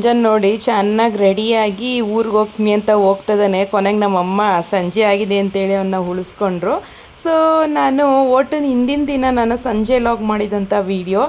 ಮಂಜನ್ ನೋಡಿ, ಚೆನ್ನಾಗಿ ರೆಡಿಯಾಗಿ ಊರಿಗೆ ಹೋಗ್ತೀನಿ ಅಂತ ಹೋಗ್ತದಾನೆ. ಕೊನೆಗೆ ನಮ್ಮಮ್ಮ, ಸಂಜೆ ಆಗಿದೆ ಅಂತೇಳಿ ಅವನ್ನ ಉಳಿಸ್ಕೊಂಡ್ರು. ಸೊ ನಾನು ಓಟನ್ ಹಿಂದಿನ ದಿನ ನಾನು ಸಂಜೆ ಲಾಗ್ ಮಾಡಿದಂಥ ವಿಡಿಯೋ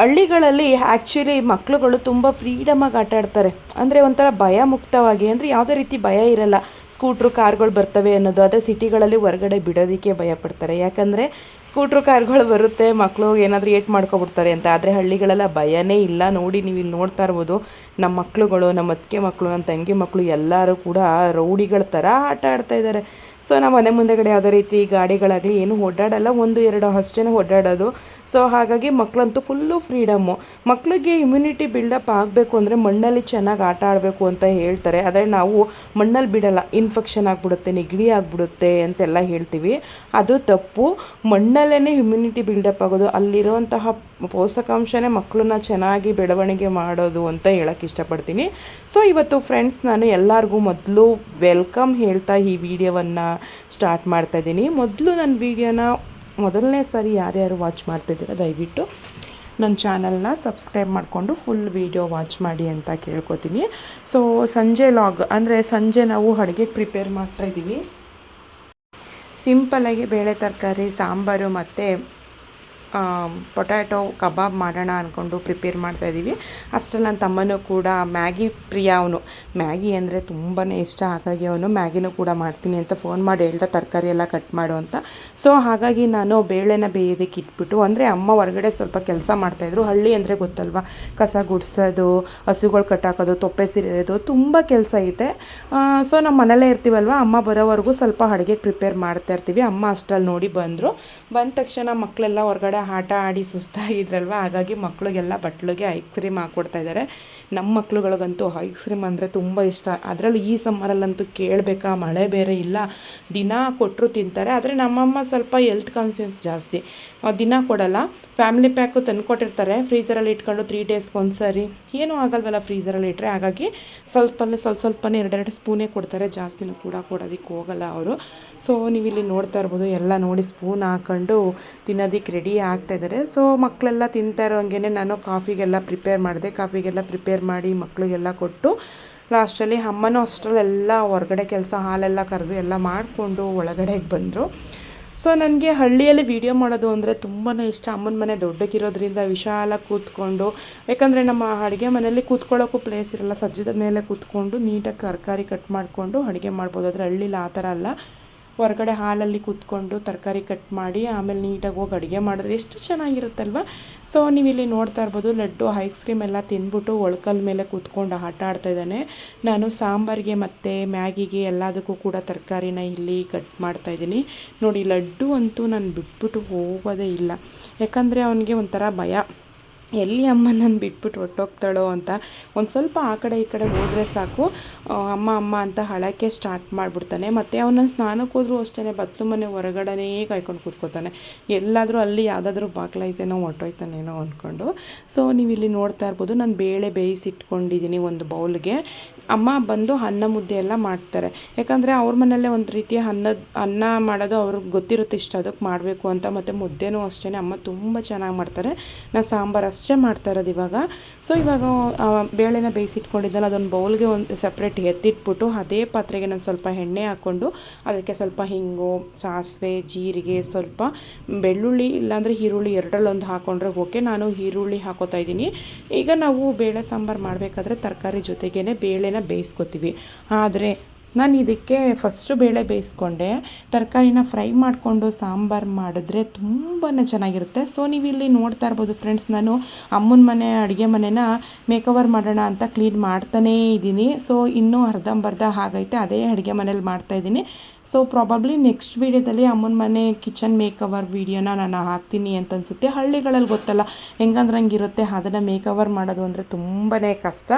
ಹಳ್ಳಿಗಳಲ್ಲಿ ಆ್ಯಕ್ಚುಲಿ ಮಕ್ಕಳುಗಳು ತುಂಬ ಫ್ರೀಡಮಾಗಿ ಆಟ ಆಡ್ತಾರೆ ಅಂದರೆ ಒಂಥರ ಭಯ ಮುಕ್ತವಾಗಿ ಅಂದರೆ ಯಾವುದೇ ರೀತಿ ಭಯ ಇರಲ್ಲ. ಸ್ಕೂಟ್ರು ಕಾರ್ಗಳು ಬರ್ತವೆ ಅನ್ನೋದು ಆದರೆ ಸಿಟಿಗಳಲ್ಲಿ ಹೊರಗಡೆ ಬಿಡೋದಕ್ಕೆ ಭಯ ಪಡ್ತಾರೆ ಯಾಕಂದರೆ ಸ್ಕೂಟ್ರು ಕಾರ್ಗಳು ಬರುತ್ತೆ ಮಕ್ಕಳು ಏನಾದರೂ ಏಟ್ ಮಾಡ್ಕೊಬಿಡ್ತಾರೆ ಅಂತ. ಆದರೆ ಹಳ್ಳಿಗಳೆಲ್ಲ ಭಯನೇ ಇಲ್ಲ. ನೋಡಿ ನೀವು ಇಲ್ಲಿ ನೋಡ್ತಾ ಇರ್ಬೋದು, ನಮ್ಮ ಮಕ್ಕಳುಗಳು ನಮ್ಮ ಅತ್ತಿಗೆ ಮಕ್ಕಳು ನನ್ನ ತಂಗಿ ಮಕ್ಕಳು ಎಲ್ಲರೂ ಕೂಡ ರೌಡಿಗಳ ಥರ ಆಟ ಆಡ್ತಾ ಇದ್ದಾರೆ. ಸೊ ನಮ್ಮ ಮನೆ ಮುಂದೆಗಡೆ ಯಾವುದೇ ರೀತಿ ಗಾಡಿಗಳಾಗಲಿ ಏನು ಓಡಾಡಲ್ಲ, ಒಂದು, ಎರಡು ಅಷ್ಟೇ ಓಡಾಡೋದು. ಸೊ ಹಾಗಾಗಿ ಮಕ್ಕಳಂತೂ ಫುಲ್ಲು ಫ್ರೀಡಮ್ಮು ಮಕ್ಕಳಿಗೆ ಇಮ್ಯುನಿಟಿ ಬಿಲ್ಡಪ್ ಆಗಬೇಕು ಅಂದರೆ ಮಣ್ಣಲ್ಲಿ ಚೆನ್ನಾಗಿ ಆಟ ಆಡಬೇಕು ಅಂತ ಹೇಳ್ತಾರೆ. ಆದರೆ ನಾವು ಮಣ್ಣಲ್ಲಿ ಬಿಡಲ್ಲ. ಇನ್ಫೆಕ್ಷನ್ ಆಗಿಬಿಡುತ್ತೆ, ನೆಗಡಿ ಆಗಿಬಿಡುತ್ತೆ ಅಂತೆಲ್ಲ ಹೇಳ್ತೀವಿ. ಅದು ತಪ್ಪು. ಮಣ್ಣಲ್ಲೇ ಇಮ್ಯುನಿಟಿ ಬಿಲ್ಡಪ್ ಆಗೋದು. ಅಲ್ಲಿರುವಂತಹ ಪೋಷಕಾಂಶನೇ ಮಕ್ಕಳನ್ನ ಚೆನ್ನಾಗಿ ಬೆಳವಣಿಗೆ ಮಾಡೋದು ಅಂತ ಹೇಳಕ್ಕೆ ಇಷ್ಟಪಡ್ತೀನಿ. ಸೊ ಇವತ್ತು ಫ್ರೆಂಡ್ಸ್ ನಾನು ಎಲ್ಲರಿಗೂ ಮೊದಲು ವೆಲ್ಕಮ್ ಹೇಳ್ತಾ ಈ ವಿಡಿಯೋವನ್ನು ಸ್ಟಾರ್ಟ್ ಮಾಡ್ತಾ ಇದ್ದೀನಿ. ಮೊದಲು ನನ್ನ ವಿಡಿಯೋನ ಮೊದಲನೇ ಸಾರಿ ಯಾರ್ಯಾರು ವಾಚ್ ಮಾಡ್ತಿದ್ದೀರ ದಯವಿಟ್ಟು ನನ್ನ ಚಾನಲ್ನ ಸಬ್ಸ್ಕ್ರೈಬ್ ಮಾಡಿಕೊಂಡು ಫುಲ್ ವೀಡಿಯೋ ವಾಚ್ ಮಾಡಿ ಅಂತ ಕೇಳ್ಕೊತೀನಿ. ಸೊ ಸಂಜೆ ಲಾಗ್ ಅಂದರೆ ಸಂಜೆ ನಾವು ಅಡುಗೆಗೆ ಪ್ರಿಪೇರ್ ಮಾಡ್ತಾ ಮಾಡ್ತಾಯಿದ್ದೀವಿ ಸಿಂಪಲಾಗಿ ಬೇಳೆ ತರಕಾರಿ, ಸಾಂಬಾರು ಮತ್ತು ಪೊಟ್ಯಾಟೊ ಕಬಾಬ್ ಮಾಡೋಣ ಅಂದ್ಕೊಂಡು ಪ್ರಿಪೇರ್ ಮಾಡ್ತಾಯಿದ್ದೀವಿ ಅಷ್ಟೇ ನನ್ನ ತಮ್ಮನೂ ಕೂಡ ಮ್ಯಾಗಿ ಪ್ರಿಯ ಅವನು. ಮ್ಯಾಗಿ ಅಂದರೆ ತುಂಬಾ ಇಷ್ಟ, ಹಾಗಾಗಿ ಅವನು ಮ್ಯಾಗಿನೂ ಕೂಡ ಮಾಡ್ತೀನಿ ಅಂತ ಫೋನ್ ಮಾಡಿ ಹೇಳ್ದ, ತರಕಾರಿ ಎಲ್ಲ ಕಟ್ ಮಾಡು ಅಂತ. ಸೊ ಹಾಗಾಗಿ ನಾನು ಬೇಳೆನ ಬೇಯೋದಕ್ಕೆ ಇಟ್ಬಿಟ್ಟು, ಅಂದರೆ ಅಮ್ಮ ಹೊರಗಡೆ ಸ್ವಲ್ಪ ಕೆಲಸ ಮಾಡ್ತಾಯಿದ್ರು ಹಳ್ಳಿ ಅಂದರೆ ಗೊತ್ತಲ್ವಾ? ಕಸ ಗುಡಿಸೋದು, ಹಸುಗಳು ಕಟ್ಟಾಕೋದು ತೊಪ್ಪೆ ಸಿರಿಯೋದು ತುಂಬ ಕೆಲಸ ಐತೆ. ಸೊ ನಮ್ಮ ಮನೇಲೇ ಇರ್ತೀವಲ್ವ? ಅಮ್ಮ ಬರೋವರೆಗೂ ಸ್ವಲ್ಪ ಅಡುಗೆ ಪ್ರಿಪೇರ್ ಮಾಡ್ತಾ ಇರ್ತೀವಿ. ಅಮ್ಮ ಅಷ್ಟರಲ್ಲಿ ನೋಡಿ ಬಂದರು. ಬಂದ ತಕ್ಷಣ ಮಕ್ಕಳೆಲ್ಲ ಹೊರಗಡೆ ಆಟ ಆಡಿ ಸುಸ್ತಾಗಿದ್ರಲ್ವ? ಹಾಗಾಗಿ ಮಕ್ಕಳಿಗೆಲ್ಲ ಬಟ್ಲಿಗೆ ಐಸ್ ಕ್ರೀಮ್ ಹಾಕ್ಕೊಡ್ತಾ ಇದ್ದಾರೆ. ನಮ್ಮ ಮಕ್ಳುಗಳಿಗಂತೂ ಐಸ್ ಕ್ರೀಮ್ ಅಂದರೆ ತುಂಬ ಇಷ್ಟ. ಅದರಲ್ಲಿ ಈ ಸಮ್ಮರಲ್ಲಂತೂ ಕೇಳಬೇಕಾ? ಮಳೆ ಬೇರೆ ಇಲ್ಲ. ದಿನ ಕೊಟ್ಟರು ತಿಂತಾರೆ. ಆದರೆ ನಮ್ಮಮ್ಮ ಸ್ವಲ್ಪ ಹೆಲ್ತ್ ಕಾನ್ಸಿಯಸ್ ಜಾಸ್ತಿ. ದಿನ ಕೊಡಲ್ಲ. ಫ್ಯಾಮಿಲಿ ಪ್ಯಾಕು ತಂದುಕೊಟ್ಟಿರ್ತಾರೆ ಫ್ರೀಸರಲ್ಲಿ ಇಟ್ಕೊಂಡು ತ್ರೀ ಡೇಸ್ಗೆ ಒಂದ್ಸರಿ. ಏನೂ ಆಗಲ್ವಲ್ಲ ಫ್ರೀಸರಲ್ಲಿ ಇಟ್ಟರೆ ಹಾಗಾಗಿ ಸ್ವಲ್ಪನೇ, ಸ್ವಲ್ಪ ಸ್ವಲ್ಪನೇ ಎರಡೆರಡು ಸ್ಪೂನೇ ಕೊಡ್ತಾರೆ. ಜಾಸ್ತಿನೂ ಕೂಡ ಕೊಡೋದಕ್ಕೆ ಹೋಗಲ್ಲ ಅವರು. ಸೊ ನೀವಿಲ್ಲಿ ನೋಡ್ತಾ ಇರ್ಬೋದು. ಎಲ್ಲ ನೋಡಿ ಸ್ಪೂನ್ ಹಾಕ್ಕೊಂಡು ತಿನ್ನೋದಕ್ಕೆ ರೆಡಿ ಆಗ್ತಾಯಿದ್ದಾರೆ ಸೊ ಮಕ್ಕಳೆಲ್ಲ ತಿಂತಾ ಇರೋ ಹಂಗೆ ನಾನು ಕಾಫಿಗೆಲ್ಲ ಪ್ರಿಪೇರ್ ಮಾಡಿದೆ. ಕಾಫಿಗೆಲ್ಲ ಪ್ರಿಪೇರ್ ಮಾಡಿ ಮಕ್ಕಳಿಗೆಲ್ಲ ಕೊಟ್ಟು, ಲಾಸ್ಟಲ್ಲಿ ಅಮ್ಮನೂ ಅಷ್ಟರಲ್ಲೆಲ್ಲ ಹೊರಗಡೆ ಕೆಲಸ ಹಾಲೆಲ್ಲ ಕರೆದು ಎಲ್ಲ ಮಾಡಿಕೊಂಡು ಒಳಗಡೆಗೆ ಬಂದರು. ಸೊ ನನಗೆ ಹಳ್ಳಿಯಲ್ಲಿ ವೀಡಿಯೋ ಮಾಡೋದು ಅಂದರೆ ತುಂಬಾ ಇಷ್ಟ. ಅಮ್ಮನ ಮನೆ ದೊಡ್ಡಕ್ಕಿರೋದ್ರಿಂದ ವಿಶಾಲ ಕೂತ್ಕೊಂಡು, ಯಾಕಂದರೆ ನಮ್ಮ ಅಡುಗೆ ಮನೆಯಲ್ಲಿ ಕೂತ್ಕೊಳ್ಳೋಕ್ಕೂ ಪ್ಲೇಸ್ ಇರಲ್ಲ. ಸಜ್ಜದ ಮೇಲೆ ಕೂತ್ಕೊಂಡು ನೀಟಾಗಿ ತರಕಾರಿ ಕಟ್ ಮಾಡಿಕೊಂಡು ಅಡುಗೆ ಮಾಡ್ಬೋದು. ಆದರೆ ಹಳ್ಳಿಲಿ ಆ ಥರ ಅಲ್ಲ. ಹೊರಗಡೆ ಹಾಲಲ್ಲಿ ಕೂತ್ಕೊಂಡು ತರಕಾರಿ ಕಟ್ ಮಾಡಿ ಆಮೇಲೆ ನೀಟಾಗಿ ಹೋಗಿ ಅಡುಗೆ ಮಾಡಿದ್ರೆ ಎಷ್ಟು ಚೆನ್ನಾಗಿರುತ್ತಲ್ವ? ಸೊ ನೀವು ಇಲ್ಲಿ ನೋಡ್ತಾ ಇರ್ಬೋದು, ಲಡ್ಡು ಐಸ್ ಕ್ರೀಮ್ ಎಲ್ಲ ತಿಂದ್ಬಿಟ್ಟು ಒಳ್ಕಲ್ ಮೇಲೆ ಕೂತ್ಕೊಂಡು ಆಟ ಆಡ್ತಾ ಇದ್ದಾನೆ. ನಾನು ಸಾಂಬಾರಿಗೆ ಮತ್ತು ಮ್ಯಾಗಿಗೆ ಎಲ್ಲದಕ್ಕೂ ಕೂಡ ತರಕಾರಿನ ಇಲ್ಲಿ ಕಟ್ ಮಾಡ್ತಾ ಇದ್ದೀನಿ. ನೋಡಿ, ಲಡ್ಡು ಅಂತೂ ನಾನು ಬಿಟ್ಬಿಟ್ಟು ಹೋಗೋದೇ ಇಲ್ಲ. ಯಾಕಂದರೆ ಅವನಿಗೆ ಒಂಥರ ಭಯ. ಎಲ್ಲಿ ಅಮ್ಮ ನನ್ನ ಬಿಟ್ಬಿಟ್ಟು ಹೊಟ್ಟೋಗ್ತಾಳೋ ಅಂತ ಒಂದು ಸ್ವಲ್ಪ ಆ ಕಡೆ ಈ ಕಡೆ ಹೋದರೆ ಸಾಕು. ಅಮ್ಮ ಅಮ್ಮ ಅಂತ ಹಳಕ್ಕೆ ಸ್ಟಾರ್ಟ್ ಮಾಡಿಬಿಡ್ತಾನೆ. ಮತ್ತು ಅವನ ಸ್ನಾನಕ್ಕೆ ಹೋದರೂ ಅಷ್ಟೇ ಬತ್ತಲು ಮನೆ ಹೊರಗಡೆನೇ ಕಾಯ್ಕೊಂಡು ಕೂತ್ಕೋತಾನೆ ಎಲ್ಲಾದರೂ ಅಲ್ಲಿ ಯಾವುದಾದ್ರೂ ಬಾಗ್ಲೈತೇನೋ ಹೊಟ್ಟೋಯ್ತಾನೇನೋ ಅಂದ್ಕೊಂಡು ಸೊ ನೀವು ಇಲ್ಲಿ ನೋಡ್ತಾ ಇರ್ಬೋದು, ನಾನು ಬೇಳೆ ಬೇಯಿಸಿಟ್ಕೊಂಡಿದ್ದೀನಿ ಒಂದು ಬೌಲ್ಗೆ. ಅಮ್ಮ ಬಂದು ಅನ್ನ ಮುದ್ದೆ ಎಲ್ಲ ಮಾಡ್ತಾರೆ. ಯಾಕಂದರೆ ಅವ್ರ ಮನೆಯಲ್ಲೇ ಒಂದು ರೀತಿಯ ಅನ್ನದ, ಅನ್ನ ಮಾಡೋದು ಅವ್ರಿಗೆ ಗೊತ್ತಿರುತ್ತೆ ಇಷ್ಟ, ಅದಕ್ಕೆ ಮಾಡಬೇಕು ಅಂತ. ಮತ್ತು ಮುದ್ದೆನೂ ಅಷ್ಟೇ ಅಮ್ಮ ತುಂಬ ಚೆನ್ನಾಗಿ ಮಾಡ್ತಾರೆ. ನಾನು ಸಾಂಬಾರು ಅಷ್ಟೇ ಮಾಡ್ತಾ ಇರೋದು ಇವಾಗ. ಸೊ ಇವಾಗ ಬೇಳೆನ ಬೇಯಿಸಿಟ್ಕೊಂಡಿದ್ದಲ್ಲ, ಅದೊಂದು ಬೌಲ್ಗೆ ಒಂದು ಸಪ್ರೇಟ್ ಎತ್ತಿಟ್ಬಿಟ್ಟು ಅದೇ ಪಾತ್ರೆಗೆ ನಾನು ಸ್ವಲ್ಪ ಎಣ್ಣೆ ಹಾಕ್ಕೊಂಡು ಅದಕ್ಕೆ ಸ್ವಲ್ಪ ಹಿಂಗು, ಸಾಸಿವೆ, ಜೀರಿಗೆ ಸ್ವಲ್ಪ ಬೆಳ್ಳುಳ್ಳಿ ಇಲ್ಲಾಂದರೆ ಈರುಳ್ಳಿ ಎರಡರಲ್ಲೊಂದು ಹಾಕ್ಕೊಂಡ್ರೆ ಓಕೆ. ನಾನು ಈರುಳ್ಳಿ ಹಾಕೋತಾ ಇದ್ದೀನಿ. ಈಗ ನಾವು ಬೇಳೆ ಸಾಂಬಾರು ಮಾಡಬೇಕಾದ್ರೆ ತರಕಾರಿ ಜೊತೆಗೇ ಬೇಳೆನ ಬೇಯಿಸ್ಕೊತೀವಿ. ಆದರೆ ನಾನು ಇದಕ್ಕೆ ಫಸ್ಟು ಬೇಳೆ ಬೇಯಿಸ್ಕೊಂಡೆ. ತರಕಾರಿನ ಫ್ರೈ ಮಾಡಿಕೊಂಡು ಸಾಂಬಾರು ಮಾಡಿದ್ರೆ ತುಂಬಾ ಚೆನ್ನಾಗಿರುತ್ತೆ. ಸೊ ನೀವು ಇಲ್ಲಿ ನೋಡ್ತಾ ಇರ್ಬೋದು ಫ್ರೆಂಡ್ಸ್ ನಾನು ಅಮ್ಮನ ಮನೆ, ಅಡುಗೆ ಮನೆನ ಮೇಕವರ್ ಮಾಡೋಣ ಅಂತ ಕ್ಲೀನ್ ಮಾಡ್ತಾನೇ ಇದ್ದೀನಿ ಸೊ ಇನ್ನೂ ಅರ್ಧಂಬರ್ಧ ಹಾಗೈತೆ ಅದೇ ಅಡುಗೆ ಮನೇಲಿ ಮಾಡ್ತಾಯಿದ್ದೀನಿ ಸೊ ಪ್ರಾಬಬ್ಲಿ ನೆಕ್ಸ್ಟ್ ವೀಡಿಯೋದಲ್ಲಿ ಅಮ್ಮನ ಮನೆ ಕಿಚನ್ ಮೇಕವರ್ ವೀಡಿಯೋನ ನಾನು ಹಾಕ್ತೀನಿ ಅಂತ ಅನಿಸುತ್ತೆ. ಹಳ್ಳಿಗಳಲ್ಲಿ ಗೊತ್ತಲ್ಲ, ಹೆಂಗಂದ್ರೆ ಹಂಗಿರುತ್ತೆ ಅದನ್ನು ಮೇಕವರ್ ಮಾಡೋದು ಅಂದರೆ ತುಂಬಾ ಕಷ್ಟ.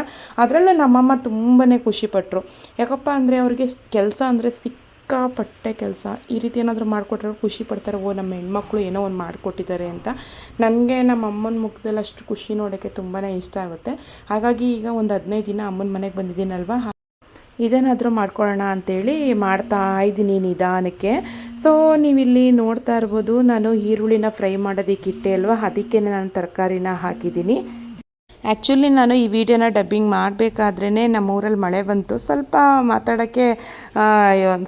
ಅದರಲ್ಲೂ ನಮ್ಮಮ್ಮ ತುಂಬಾ ಖುಷಿಪಟ್ಟರು ಯಾಕಪ್ಪ ಅಂದರೆ ಅವ್ರಿಗೆ ಕೆಲಸ ಅಂದರೆ ಸಿಕ್ಕಾಪಟ್ಟೆ ಕೆಲಸ. ಈ ರೀತಿ ಏನಾದರೂ ಮಾಡಿಕೊಟ್ರೆ ಖುಷಿ ಪಡ್ತಾರೆ, ಓ, ನಮ್ಮ ಹೆಣ್ಮಕ್ಳು ಏನೋ ಒಂದು ಮಾಡಿಕೊಟ್ಟಿದ್ದಾರೆ ಅಂತ. ನನಗೆ ನಮ್ಮ ಅಮ್ಮನ ಮುಖದಲ್ಲಿ ಅಷ್ಟು ಖುಷಿ ನೋಡೋಕ್ಕೆ ತುಂಬಾ ಇಷ್ಟ ಆಗುತ್ತೆ. ಹಾಗಾಗಿ ಈಗ ಒಂದು ಹದಿನೈದು ದಿನ ಅಮ್ಮನ ಮನೆಗೆ ಬಂದಿದ್ದೀನಲ್ವ? ಇದೇನಾದರೂ ಮಾಡ್ಕೊಳ್ಳೋಣ ಅಂತೇಳಿ ಮಾಡ್ತಾ ಇದ್ದೀನಿ ನಿಧಾನಕ್ಕೆ. ಸೊ ನೀವಿಲ್ಲಿ ನೋಡ್ತಾ ಇರ್ಬೋದು, ನಾನು ಈರುಳ್ಳಿನ ಫ್ರೈ ಮಾಡೋದಕ್ಕೆ ಇಟ್ಟೆ ಅಲ್ವಾ? ಅದಕ್ಕೆ ನಾನು ತರಕಾರಿನ ಹಾಕಿದ್ದೀನಿ. ಆ್ಯಕ್ಚುಲಿ ನಾನು ಈ ವಿಡಿಯೋನ ಡಬ್ಬಿಂಗ್ ಮಾಡಬೇಕಾದ್ರೇ ನಮ್ಮ ಊರಲ್ಲಿ ಮಳೆ ಬಂತು. ಸ್ವಲ್ಪ ಮಾತಾಡೋಕ್ಕೆ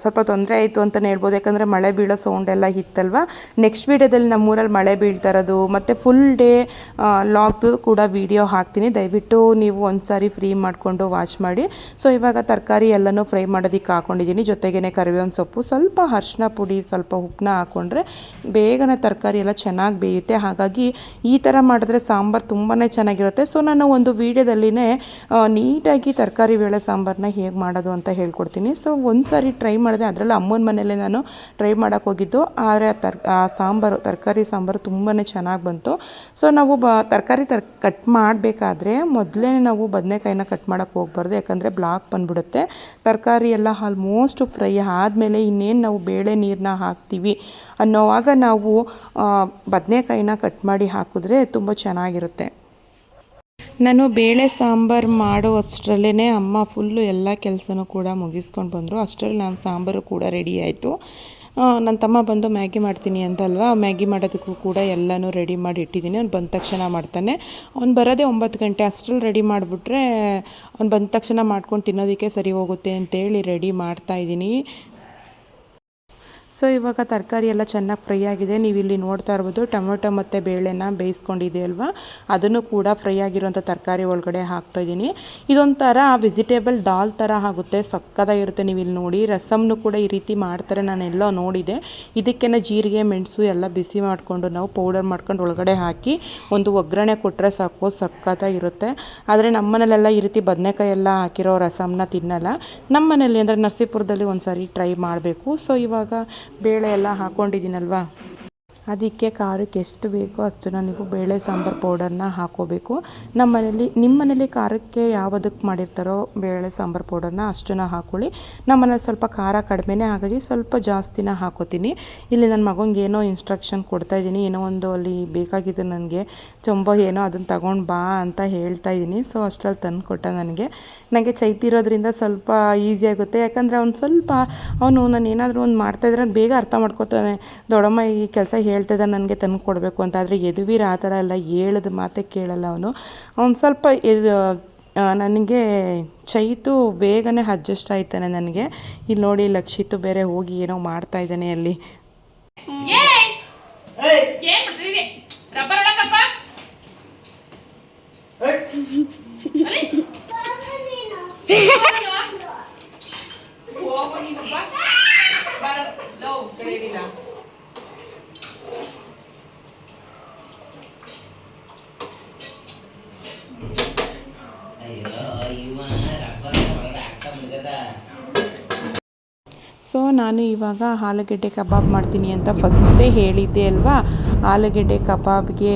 ಸ್ವಲ್ಪ ತೊಂದರೆ ಆಯಿತು ಅಂತಲೇ ಹೇಳ್ಬೋದು. ಯಾಕಂದರೆ ಮಳೆ ಬೀಳೋ ಸೌಂಡ್ ಎಲ್ಲ ಇತ್ತಲ್ವ ನೆಕ್ಸ್ಟ್ ವೀಡಿಯೋದಲ್ಲಿ ನಮ್ಮ ಊರಲ್ಲಿ ಮಳೆ ಬೀಳ್ತಾ ಇರೋದು, ಮತ್ತು ಫುಲ್ ಡೇ ಲಾಗ್ದು ಕೂಡ ವಿಡಿಯೋ ಹಾಕ್ತೀನಿ. ದಯವಿಟ್ಟು ನೀವು ಒಂದು ಸಾರಿ ಫ್ರೀ ಮಾಡಿಕೊಂಡು ವಾಚ್ ಮಾಡಿ. ಸೊ ಇವಾಗ ತರಕಾರಿ ಎಲ್ಲನೂ ಫ್ರೈ ಮಾಡೋದಕ್ಕೆ ಹಾಕೊಂಡಿದ್ದೀನಿ. ಜೊತೆಗೇ ಕರಿಬೇವಿನ ಸೊಪ್ಪು, ಸ್ವಲ್ಪ ಅರ್ಶಿನ ಪುಡಿ, ಸ್ವಲ್ಪ ಉಪ್ಪನ್ನ ಹಾಕ್ಕೊಂಡ್ರೆ ಬೇಗನೆ ತರಕಾರಿ ಎಲ್ಲ ಚೆನ್ನಾಗಿ ಬೇಯುತ್ತೆ. ಹಾಗಾಗಿ ಈ ಥರ ಮಾಡಿದ್ರೆ ಸಾಂಬಾರು ತುಂಬಾ ಚೆನ್ನಾಗಿರುತ್ತೆ. ಸೊ ನಾನು ಒಂದು ವೀಡಿಯೋದಲ್ಲಿನೇ ನೀಟಾಗಿ ತರಕಾರಿ ಬೇಳೆ ಸಾಂಬಾರನ್ನ ಹೇಗೆ ಮಾಡೋದು ಅಂತ ಹೇಳ್ಕೊಡ್ತೀನಿ. ಸೊ ಒಂದು ಸಾರಿ ಟ್ರೈ ಮಾಡಿದೆ. ಅದರಲ್ಲಿ ಅಮ್ಮನ ಮನೇಲೆ ನಾನು ಟ್ರೈ ಮಾಡೋಕ್ಕೆ ಹೋಗಿದ್ದು. ಆದರೆ ಆ ತರ್ ಸಾಂಬಾರು, ತರಕಾರಿ ಸಾಂಬಾರು ತುಂಬಾ ಚೆನ್ನಾಗಿ ಬಂತು. ಸೊ ನಾವು ಬ, ತರಕಾರಿ ತರ್ ಕಟ್ ಮಾಡಬೇಕಾದ್ರೆ ಮೊದಲೇ ನಾವು ಬದನೆಕಾಯಿನ ಕಟ್ ಮಾಡೋಕ್ಕೆ ಹೋಗ್ಬಾರ್ದು. ಯಾಕಂದರೆ ಬ್ಲಾಕ್ ಬಂದುಬಿಡುತ್ತೆ. ತರಕಾರಿ ಎಲ್ಲ ಆಲ್ಮೋಸ್ಟ್ ಫ್ರೈ ಆದಮೇಲೆ ಇನ್ನೇನು ನಾವು ಬೇಳೆ ನೀರನ್ನ ಹಾಕ್ತೀವಿ ಅನ್ನೋವಾಗ ನಾವು ಬದನೆಕಾಯಿನ ಕಟ್ ಮಾಡಿ ಹಾಕಿದ್ರೆ ತುಂಬ ಚೆನ್ನಾಗಿರುತ್ತೆ. ನಾನು ಬೇಳೆ ಸಾಂಬಾರು ಮಾಡೋ ಅಷ್ಟರಲ್ಲೇ ಅಮ್ಮ ಫುಲ್ಲು ಎಲ್ಲ ಕೆಲಸನೂ ಕೂಡ ಮುಗಿಸ್ಕೊಂಡು ಬಂದರು. ಅಷ್ಟರಲ್ಲಿ ನಾನು ಸಾಂಬಾರು ಕೂಡ ರೆಡಿ ಆಯಿತು. ನನ್ನ ತಮ್ಮ ಬಂದು ಮ್ಯಾಗಿ ಮಾಡ್ತೀನಿ ಅಂತಲ್ವ? ಮ್ಯಾಗಿ ಮಾಡೋದಕ್ಕೂ ಕೂಡ ಎಲ್ಲನೂ ರೆಡಿ ಮಾಡಿ ಇಟ್ಟಿದ್ದೀನಿ. ಅವ್ನು ಬಂದ ತಕ್ಷಣ ಮಾಡ್ತಾನೆ. ಅವ್ನು ಬರೋದೇ ಒಂಬತ್ತು ಗಂಟೆ. ಅಷ್ಟರಲ್ಲಿ ರೆಡಿ ಮಾಡಿಬಿಟ್ರೆ ಅವ್ನು ಬಂದ ತಕ್ಷಣ ಮಾಡ್ಕೊಂಡು ತಿನ್ನೋದಕ್ಕೆ ಸರಿ ಹೋಗುತ್ತೆ ಅಂತೇಳಿ ರೆಡಿ ಮಾಡ್ತಾಯಿದ್ದೀನಿ ಸೊ, ಇವಾಗ ತರಕಾರಿ ಎಲ್ಲ ಚೆನ್ನಾಗಿ ಫ್ರೈ ಆಗಿದೆ. ನೀವು ಇಲ್ಲಿ ನೋಡ್ತಾ ಇರ್ಬೋದು, ಟೊಮೊಟೊ ಮತ್ತು ಬೇಳೆನ ಬೇಯಿಸ್ಕೊಂಡಿದೆ ಅಲ್ವಾ? ಅದನ್ನು ಕೂಡ ಫ್ರೈ ಆಗಿರೋಂಥ ತರಕಾರಿ ಒಳಗಡೆ ಹಾಕ್ತಾಯಿದ್ದೀನಿ ಇದೊಂಥರ ವೆಜಿಟೇಬಲ್ ದಾಲ್ ಥರ ಆಗುತ್ತೆ ಸಕ್ಕದಾಗಿರುತ್ತೆ ನೀವು ಇಲ್ಲಿ ನೋಡಿ, ರಸಮ್ನು ಕೂಡ ಈ ರೀತಿ ಮಾಡ್ತಾರೆ. ನಾನೆಲ್ಲ ನೋಡಿದೆ. ಇದಕ್ಕೇನ ಜೀರಿಗೆ, ಮೆಣಸು ಎಲ್ಲ ಬಿಸಿ ಮಾಡಿಕೊಂಡು ನಾವು ಪೌಡರ್ ಮಾಡ್ಕೊಂಡು ಒಳಗಡೆ ಹಾಕಿ ಒಂದು ಒಗ್ಗರಣೆ ಕೊಟ್ಟರೆ ಸಾಕು ಸಕ್ಕತ್ತಾಗಿರುತ್ತೆ ಆದರೆ ನಮ್ಮನೇಲೆಲ್ಲ ಈ ರೀತಿ ಬದನೆಕಾಯಿ ಎಲ್ಲ ಹಾಕಿರೋ ರಸಮ್ನ ತಿನ್ನಲ್ಲ. ನಮ್ಮ ಮನೇಲಿ ಅಂದರೆ ನರಸೀಪುರದಲ್ಲಿ ಒಂದು ಸಾರಿ ಟ್ರೈ ಮಾಡಬೇಕು. ಸೊ, ಇವಾಗ ಬೇಳೆ ಎಲ್ಲ ಹಾಕ್ಕೊಂಡಿದ್ದೀನಲ್ವಾ ಅದಕ್ಕೆ ಖಾರಕ್ಕೆ ಎಷ್ಟು ಬೇಕೋ ಅಷ್ಟನ್ನು ನೀವು ಬೇಳೆ ಸಾಂಬಾರು ಪೌಡರ್ನ ಹಾಕೋಬೇಕು. ನಮ್ಮ ಮನೇಲಿ ನಿಮ್ಮ ಮನೇಲಿ ಖಾರಕ್ಕೆ ಯಾವುದಕ್ಕೆ ಮಾಡಿರ್ತಾರೋ ಬೇಳೆ ಸಾಂಬಾರು ಪೌಡರ್ನ ಅಷ್ಟನ್ನು ಹಾಕೊಳ್ಳಿ. ನಮ್ಮ ಮನೇಲಿ ಸ್ವಲ್ಪ ಖಾರ ಕಡಿಮೆನೇ ಹಾಗಾಗಿ ಸ್ವಲ್ಪ ಜಾಸ್ತಿನ ಹಾಕೋತೀನಿ. ಇಲ್ಲಿ ನನ್ನ ಮಗಂಗೆ ಏನೋ ಇನ್ಸ್ಟ್ರಕ್ಷನ್ ಕೊಡ್ತಾ ಇದ್ದೀನಿ. ಏನೋ ಒಂದು ಅಲ್ಲಿ ಬೇಕಾಗಿದ್ದು ನನಗೆ. ತುಂಬ ಏನೋ ಅದನ್ನು ತಗೊಂಡು ಬಾ ಅಂತ ಹೇಳ್ತಾ ಇದ್ದೀನಿ. ಸೊ ಅಷ್ಟರಲ್ಲಿ ತಂದು ಕೊಟ್ಟ ನನಗೆ. ನನಗೆ ಚೈತಿ ಇರೋದ್ರಿಂದ ಸ್ವಲ್ಪ ಈಸಿ ಆಗುತ್ತೆ. ಯಾಕಂದರೆ ಅವ್ನು ಸ್ವಲ್ಪ ಅವನು ನಾನು ಏನಾದರೂ ಒಂದು ಮಾಡ್ತಾಯಿದ್ರೆ ಬೇಗ ಅರ್ಥ ಮಾಡ್ಕೋತಾನೆ. ದೊಡ್ಡಮ್ಮ ಈ ಕೆಲಸ ಹೇಳ್ತಿದ್ದ ನನಗೆ ತಂದು ಕೊಡಬೇಕು ಅಂತ ಆದರೆ ಯದುವೀರ್ ಆ ಥರ ಎಲ್ಲ ಹೇಳಿದ ಮಾತೇ ಕೇಳಲ್ಲ ಅವನು ಅವ್ನು ಸ್ವಲ್ಪ ಇದು ನನಗೆ ಚೈತು ಬೇಗನೆ ಅಡ್ಜಸ್ಟ್ ಆಯ್ತಾನೆ ನನಗೆ ಇಲ್ಲಿ ನೋಡಿ ಲಕ್ಷಿತು ಬೇರೆ ಹೋಗಿ ಏನೋ ಮಾಡ್ತಾ ಇದ್ದಾನೆ ಅಲ್ಲಿ ಏನ್ ಮಾಡ್ತಿದೀನಿ ರಬ್ಬರ್ ಹೊಡಕಕ್ಕ ಅಯ್ಯೋ ಸೊ ನಾನು ಇವಾಗ ಆಲೂಗಡ್ಡೆ ಕಬಾಬ್ ಮಾಡ್ತೀನಿ ಅಂತ ಫಸ್ಟೇ ಹೇಳಿದ್ದೆ ಅಲ್ವಾ? ಆಲೂಗೆಡ್ಡೆ ಕಬಾಬ್ಗೆ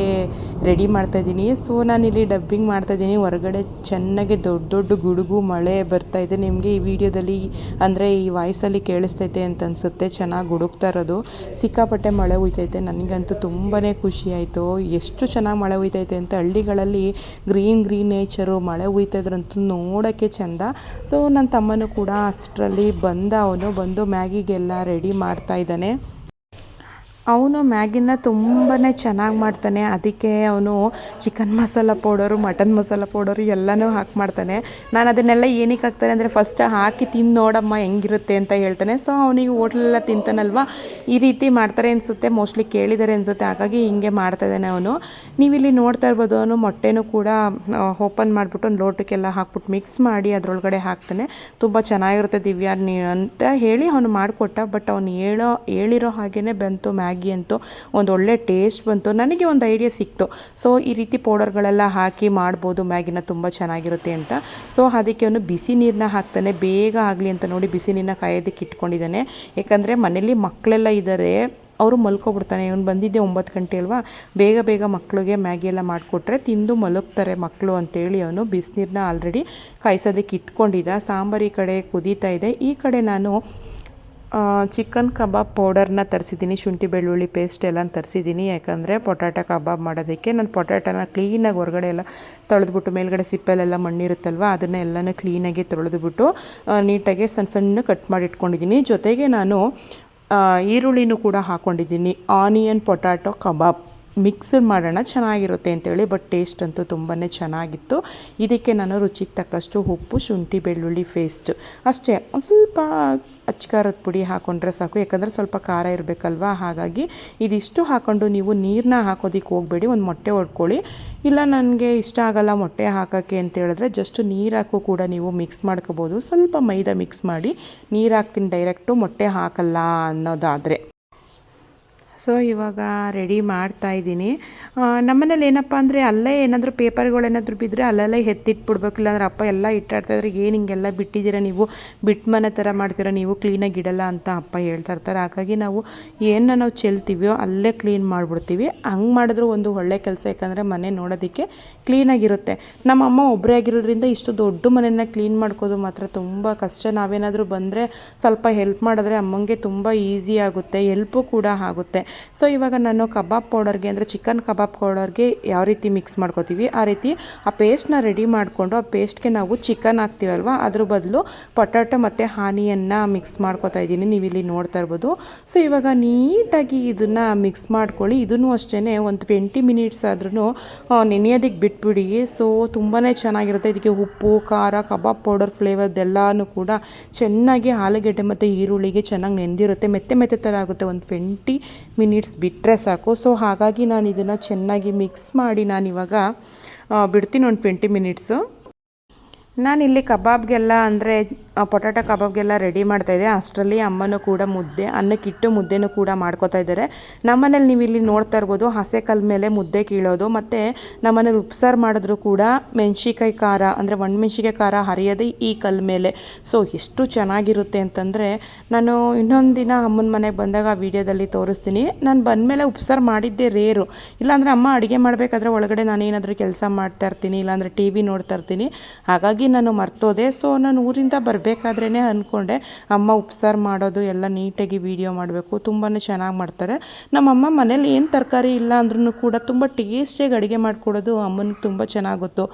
ರೆಡಿ ಮಾಡ್ತಾಯಿದ್ದೀನಿ ಸೊ ನಾನಿಲ್ಲಿ ಡಬ್ಬಿಂಗ್ ಮಾಡ್ತಾಯಿದ್ದೀನಿ ಹೊರಗಡೆ ಚೆನ್ನಾಗಿ ದೊಡ್ಡ ದೊಡ್ಡ ಗುಡುಗು ಮಳೆ ಬರ್ತಾ ಇದೆ. ನಿಮಗೆ ಈ ವಿಡಿಯೋದಲ್ಲಿ ಅಂದರೆ ಈ ವಾಯ್ಸಲ್ಲಿ ಕೇಳಿಸ್ತೈತೆ ಅಂತ ಅನಿಸುತ್ತೆ. ಚೆನ್ನಾಗಿ ಗುಡುಗ್ತಾ ಇರೋದು. ಸಿಕ್ಕಾಪಟ್ಟೆ ಮಳೆ ಹುಯ್ತೈತೆ ನನಗಂತೂ ತುಂಬಾ ಖುಷಿ ಆಯಿತು. ಎಷ್ಟು ಚೆನ್ನಾಗಿ ಮಳೆ ಹುಯ್ತೈತೆ ಅಂತ ಹಳ್ಳಿಗಳಲ್ಲಿ ಗ್ರೀನ್ ಗ್ರೀನ್ ನೇಚರು ಮಳೆ ಹುಯ್ತಾಯಿದ್ರಂತೂ ನೋಡೋಕ್ಕೆ ಚೆಂದ. ಸೊ ನನ್ನ ತಮ್ಮನೂ ಕೂಡ ಅಷ್ಟರಲ್ಲಿ ಬಂದ ಅವನು. ಬಂದು ಮ್ಯಾಗಿಗೆಲ್ಲ ರೆಡಿ ಮಾಡ್ತಾ ಇದ್ದಾನೆ. ಅವನು ಮ್ಯಾಗಿನ ತುಂಬಾ ಚೆನ್ನಾಗಿ ಮಾಡ್ತಾನೆ. ಅದಕ್ಕೆ ಅವನು chicken masala powder, mutton masala powder ಎಲ್ಲನೂ ಹಾಕಿ ಮಾಡ್ತಾನೆ. ನಾನು ಅದನ್ನೆಲ್ಲ ಏನಕ್ಕೆ ಹಾಕ್ತಾನೆ ಅಂದರೆ ಫಸ್ಟ್ ಹಾಕಿ ತಿಂದು ನೋಡಮ್ಮ ಹೆಂಗಿರುತ್ತೆ ಅಂತ ಹೇಳ್ತಾನೆ. ಸೊ ಅವನಿಗೆ ಹೋಟ್ಲೆಲ್ಲ ತಿಂತಾನಲ್ವ? ಈ ರೀತಿ ಮಾಡ್ತಾರೆ ಅನಿಸುತ್ತೆ. ಮೋಸ್ಟ್ಲಿ ಕೇಳಿದ್ದಾರೆ ಅನಿಸುತ್ತೆ. ಹಾಗಾಗಿ ಹಿಂಗೆ ಮಾಡ್ತಾಯಿದ್ದಾನೆ ಅವನು. ನೀವಿಲ್ಲಿ ನೋಡ್ತಾ ಇರ್ಬೋದು, ಅವನು ಮೊಟ್ಟೆನೂ ಕೂಡ ಓಪನ್ ಮಾಡಿಬಿಟ್ಟು ಒಂದು ಲೋಟಕ್ಕೆಲ್ಲ ಹಾಕ್ಬಿಟ್ಟು ಮಿಕ್ಸ್ ಮಾಡಿ ಅದರೊಳಗಡೆ ಹಾಕ್ತಾನೆ. ತುಂಬ ಚೆನ್ನಾಗಿರುತ್ತೆ ದಿವ್ಯಾ ಅಂತ ಹೇಳಿ ಅವನು ಮಾಡಿಕೊಟ್ಟ. ಬಟ್ ಅವನು ಹೇಳೋ, ಹೇಳಿರೋ ಹಾಗೇ ಬಂತು ಮ್ಯಾಗಿ. ಅಂತೂ ಒಂದು ಒಳ್ಳೆ ಟೇಸ್ಟ್ ಬಂತು. ನನಗೆ ಒಂದು ಐಡಿಯಾ ಸಿಕ್ತು. ಸೊ ಈ ರೀತಿ ಪೌಡರ್ಗಳೆಲ್ಲ ಹಾಕಿ ಮಾಡ್ಬೋದು. ಮ್ಯಾಗಿನ ತುಂಬ ಚೆನ್ನಾಗಿರುತ್ತೆ ಅಂತ. ಸೊ ಅದಕ್ಕೆ ಅವನು ಬಿಸಿ ನೀರನ್ನ ಹಾಕ್ತಾನೆ. ಬೇಗ ಆಗಲಿ ಅಂತ ನೋಡಿ ಬಿಸಿ ನೀರನ್ನ ಕಾಯೋದಕ್ಕೆ ಇಟ್ಕೊಂಡಿದ್ದಾನೆ. ಯಾಕಂದರೆ ಮನೇಲಿ ಮಕ್ಕಳೆಲ್ಲ ಇದ್ದಾರೆ. ಅವರು ಮಲ್ಕೊಬಿಡ್ತಾನೆ. ಇವನು ಬಂದಿದ್ದೆ ಒಂಬತ್ತು ಗಂಟೆ ಅಲ್ವಾ? ಬೇಗ ಬೇಗ ಮಕ್ಕಳಿಗೆ ಮ್ಯಾಗಿ ಎಲ್ಲ ಮಾಡಿಕೊಟ್ರೆ ತಿಂದು ಮಲಗ್ತಾರೆ ಮಕ್ಕಳು ಅಂತೇಳಿ ಅವನು ಬಿಸಿನೀರನ್ನ ಆಲ್ರೆಡಿ ಕಾಯಿಸೋದಕ್ಕೆ ಇಟ್ಕೊಂಡಿದ್ದ. ಸಾಂಬಾರು ಈ ಕಡೆ ಕುದೀತಾ ಇದೆ. ಈ ಕಡೆ ನಾನು ಚಿಕನ್ ಕಬಾಬ್ ಪೌಡರ್ನ ತರಿಸಿದ್ದೀನಿ, ಶುಂಠಿ ಬೆಳ್ಳುಳ್ಳಿ ಪೇಸ್ಟ್ ಎಲ್ಲ ತರಿಸಿದ್ದೀನಿ. ಯಾಕಂದರೆ ಪೊಟ್ಯಾಟೊ ಕಬಾಬ್ ಮಾಡೋದಕ್ಕೆ ನಾನು ಪೊಟ್ಯಾಟೊನ ಕ್ಲೀನಾಗಿ ಹೊರಗಡೆ ಎಲ್ಲ ತೊಳೆದ್ಬಿಟ್ಟು, ಮೇಲ್ಗಡೆ ಸಿಪ್ಪೆಲೆಲ್ಲ ಮಣ್ಣಿರುತ್ತಲ್ವ, ಅದನ್ನು ಎಲ್ಲನೂ ಕ್ಲೀನಾಗಿ ತೊಳೆದ್ಬಿಟ್ಟು ನೀಟಾಗಿ ಸಣ್ಣ ಸಣ್ಣ ಕಟ್ ಮಾಡಿ ಇಟ್ಕೊಂಡಿದ್ದೀನಿ ಜೊತೆಗೆ ನಾನು ಈರುಳ್ಳಿನೂ ಕೂಡ ಹಾಕ್ಕೊಂಡಿದ್ದೀನಿ ಆನಿಯನ್ ಪೊಟ್ಯಾಟೊ ಕಬಾಬ್ ಮಿಕ್ಸ್ ಮಾಡೋಣ, ಚೆನ್ನಾಗಿರುತ್ತೆ ಅಂತೇಳಿ, ಬಟ್ ಟೇಸ್ಟ್ ಅಂತೂ ತುಂಬಾ ಚೆನ್ನಾಗಿತ್ತು. ಇದಕ್ಕೆ ನಾನು ರುಚಿಗೆ ತಕ್ಕಷ್ಟು ಉಪ್ಪು, ಶುಂಠಿ, ಬೆಳ್ಳುಳ್ಳಿ ಪೇಸ್ಟ್ ಅಷ್ಟೇ ಸ್ವಲ್ಪ ಅಚ್ಕಾರದ ಪುಡಿ ಹಾಕೊಂಡ್ರೆ ಸಾಕು. ಯಾಕಂದರೆ ಸ್ವಲ್ಪ ಖಾರ ಇರಬೇಕಲ್ವಾ? ಹಾಗಾಗಿ ಇದಿಷ್ಟು ಹಾಕ್ಕೊಂಡು ನೀವು ನೀರನ್ನ ಹಾಕೋದಕ್ಕೆ ಹೋಗಬೇಡಿ. ಒಂದು ಮೊಟ್ಟೆ ಹೊಡ್ಕೊಳ್ಳಿ ಇಲ್ಲ, ನನಗೆ ಇಷ್ಟ ಆಗಲ್ಲ ಮೊಟ್ಟೆ ಹಾಕೋಕ್ಕೆ ಅಂತ ಹೇಳಿದ್ರೆ ಜಸ್ಟ್ ನೀರು ಹಾಕು ಕೂಡ ನೀವು ಮಿಕ್ಸ್ ಮಾಡ್ಕೋಬೋದು. ಸ್ವಲ್ಪ ಮೈದಾ ಮಿಕ್ಸ್ ಮಾಡಿ ನೀರು ಹಾಕ್ತೀನಿ. ಡೈರೆಕ್ಟು ಮೊಟ್ಟೆ ಹಾಕಲ್ಲ ಅನ್ನೋದಾದರೆ. ಸೊ, ಇವಾಗ ರೆಡಿ ಮಾಡ್ತಾ ಇದ್ದೀನಿ. ನಮ್ಮನೇಲಿ ಏನಪ್ಪ ಅಂದರೆ ಅಲ್ಲೇ ಏನಾದರೂ ಪೇಪರ್ಗಳೇನಾದರೂ ಬಿದ್ದರೆ ಅಲ್ಲಲ್ಲೇ ಎತ್ತಿಟ್ಬಿಡ್ಬೇಕು. ಇಲ್ಲಾಂದ್ರೆ ಅಪ್ಪ ಎಲ್ಲ ಇಟ್ಟಾಡ್ತಾಯಿದ್ರೆ ಏನು ಹಿಂಗೆಲ್ಲ ಬಿಟ್ಟಿದ್ದೀರಾ ನೀವು? ಬಿಟ್ಟು ಮನೆ ಥರ ಮಾಡ್ತೀರಾ? ನೀವು ಕ್ಲೀನಾಗಿ ಇಡಲ್ಲ ಅಂತ ಅಪ್ಪ ಹೇಳ್ತಾ ಇರ್ತಾರೆ. ಹಾಗಾಗಿ ನಾವು ಏನನ್ನ ನಾವು ಚೆಲ್ತೀವೋ ಅಲ್ಲೇ ಕ್ಲೀನ್ ಮಾಡಿಬಿಡ್ತೀವಿ. ಹಂಗೆ ಮಾಡಿದ್ರೂ ಒಂದು ಒಳ್ಳೆ ಕೆಲಸ, ಯಾಕಂದರೆ ಮನೆ ನೋಡೋದಕ್ಕೆ ಕ್ಲೀನಾಗಿರುತ್ತೆ. ನಮ್ಮ ಅಮ್ಮ ಒಬ್ಬರೇ ಆಗಿರೋದ್ರಿಂದ ಇಷ್ಟು ದೊಡ್ಡ ಮನೆಯನ್ನು ಕ್ಲೀನ್ ಮಾಡ್ಕೋದು ಮಾತ್ರ ತುಂಬ ಕಷ್ಟ. ನಾವೇನಾದರೂ ಬಂದರೆ ಸ್ವಲ್ಪ ಹೆಲ್ಪ್ ಮಾಡಿದ್ರೆ ಅಮ್ಮಂಗೆ ತುಂಬ ಈಸಿ ಆಗುತ್ತೆ, ಹೆಲ್ಪು ಕೂಡ ಆಗುತ್ತೆ. ಸೊ ಇವಾಗ ನಾನು ಕಬಾಬ್ ಪೌಡರ್ಗೆ ಅಂದರೆ ಚಿಕನ್ ಕಬಾಬ್ ಪೌಡರ್ಗೆ ಯಾವ ರೀತಿ ಮಿಕ್ಸ್ ಮಾಡ್ಕೋತೀವಿ? ಆ ರೀತಿ ಆ ಪೇಸ್ಟ್ನ ರೆಡಿ ಮಾಡಿಕೊಂಡು ಆ ಪೇಸ್ಟ್ಗೆ ನಾವು ಚಿಕನ್ ಹಾಕ್ತೀವಲ್ವ? ಅದ್ರ ಬದಲು ಪೊಟ್ಯಾಟೊ ಮತ್ತು ಹಾನಿಯನ್ನು ಮಿಕ್ಸ್ ಮಾಡ್ಕೋತಾ ಇದ್ದೀನಿ. ನೀವು ಇಲ್ಲಿ ನೋಡ್ತಾ ಇರ್ಬೋದು. ಸೊ ಇವಾಗ ನೀಟಾಗಿ ಇದನ್ನು ಮಿಕ್ಸ್ ಮಾಡ್ಕೊಳ್ಳಿ. ಇದನ್ನು ಅಷ್ಟೇ ಒಂದು ಟ್ವೆಂಟಿ ಮಿನಿಟ್ಸ್ ಆದ್ರೂ ನೆನೆಯೋದಕ್ಕೆ ಬಿಟ್ಬಿಡಿ. ಸೊ ತುಂಬಾ ಚೆನ್ನಾಗಿರುತ್ತೆ. ಇದಕ್ಕೆ ಉಪ್ಪು, ಖಾರ, ಕಬಾಬ್ ಪೌಡರ್ ಫ್ಲೇವರ್ದೆಲ್ಲನೂ ಕೂಡ ಚೆನ್ನಾಗಿ ಆಲೂಗೆಡ್ಡೆ ಮತ್ತು ಈರುಳ್ಳಿಗೆ ಚೆನ್ನಾಗಿ ನೆಂದಿರುತ್ತೆ. ಮೆತ್ತೆ ಮೆತ್ತೆ ಥರ ಆಗುತ್ತೆ. ಒಂದು ಟ್ವೆಂಟಿ ಮಿನಿಟ್ಸ್ ಬಿಟ್ಟರೆ ಸಾಕು. ಸೊ ಹಾಗಾಗಿ ನಾನು ಇದನ್ನು ಚೆನ್ನಾಗಿ ಮಿಕ್ಸ್ ಮಾಡಿ ನಾನಿವಾಗ ಇವಾಗ ಬಿಡ್ತೀನಿ ಒಂದು ಟ್ವೆಂಟಿ ಮಿನಿಟ್ಸು ನಾನಿಲ್ಲಿ ಕಬಾಬ್ಗೆಲ್ಲ ಅಂದರೆ ಪೊಟ್ಯಾಟೊ ಕಬಾಬ್ಗೆಲ್ಲ ರೆಡಿ ಮಾಡ್ತಾ ಇದೆ ಅಷ್ಟರಲ್ಲಿ ಅಮ್ಮನೂ ಕೂಡ ಮುದ್ದೆ ಅನ್ನಕ್ಕಿಟ್ಟು ಮುದ್ದೆನೂ ಕೂಡ ಮಾಡ್ಕೋತಾ ಇದ್ದಾರೆ. ನಮ್ಮನೇಲಿ ನೀವು ಇಲ್ಲಿ ನೋಡ್ತಾ ಇರ್ಬೋದು, ಹಸೆ ಕಲ್ ಮೇಲೆ ಮುದ್ದೆ ಕೀಳೋದು. ಮತ್ತು ನಮ್ಮನೇಲಿ ಉಪ್ಸಾರು ಮಾಡಿದ್ರು ಕೂಡ ಮೆಣ್ಸಿಕಾಯಿ ಖಾರ, ಅಂದರೆ ಒಣಮೆಣ್ಸಿಕಾಯಿ ಖಾರ ಹರಿಯೋದೇ ಈ ಕಲ್ ಮೇಲೆ. ಸೊ ಎಷ್ಟು ಚೆನ್ನಾಗಿರುತ್ತೆ ಅಂತಂದರೆ, ನಾನು ಇನ್ನೊಂದು ದಿನ ಅಮ್ಮನ ಮನೆಗೆ ಬಂದಾಗ ಆ ವಿಡಿಯೋದಲ್ಲಿ ತೋರಿಸ್ತೀನಿ. ನಾನು ಬಂದಮೇಲೆ ಉಪ್ಸಾರು ಮಾಡಿದ್ದೆ ರೇರು. ಇಲ್ಲಾಂದರೆ ಅಮ್ಮ ಅಡುಗೆ ಮಾಡಬೇಕಾದ್ರೆ ಒಳಗಡೆ ನಾನೇನಾದರೂ ಕೆಲಸ ಮಾಡ್ತಾ ಇರ್ತೀನಿ, ಇಲ್ಲಾಂದರೆ ಟಿ ವಿ ನೋಡ್ತಾ ಇರ್ತೀನಿ. ಹಾಗಾಗಿ ನಾನು ಮರ್ತೋದೆ. ಸೊ ನಾನು ಊರಿಂದ ಬರಬೇಕಾದ್ರೇ ಅಂದ್ಕೊಂಡೆ ಅಮ್ಮ ಉಪ್ಸಾರು ಮಾಡೋದು ಎಲ್ಲ ನೀಟಾಗಿ ವೀಡಿಯೋ ಮಾಡಬೇಕು ತುಂಬಾ ಚೆನ್ನಾಗಿ ಮಾಡ್ತಾರೆ. ನಮ್ಮಮ್ಮ ಮನೇಲಿ ಏನು ತರಕಾರಿ ಇಲ್ಲ ಅಂದ್ರೂ ಕೂಡ ತುಂಬ ಟೇಸ್ಟಿಯಾಗಿ ಅಡುಗೆ ಮಾಡಿಕೊಡೋದು ಅಮ್ಮನಿಗೆ ತುಂಬ ಚೆನ್ನಾಗಿ ಗೊತ್ತು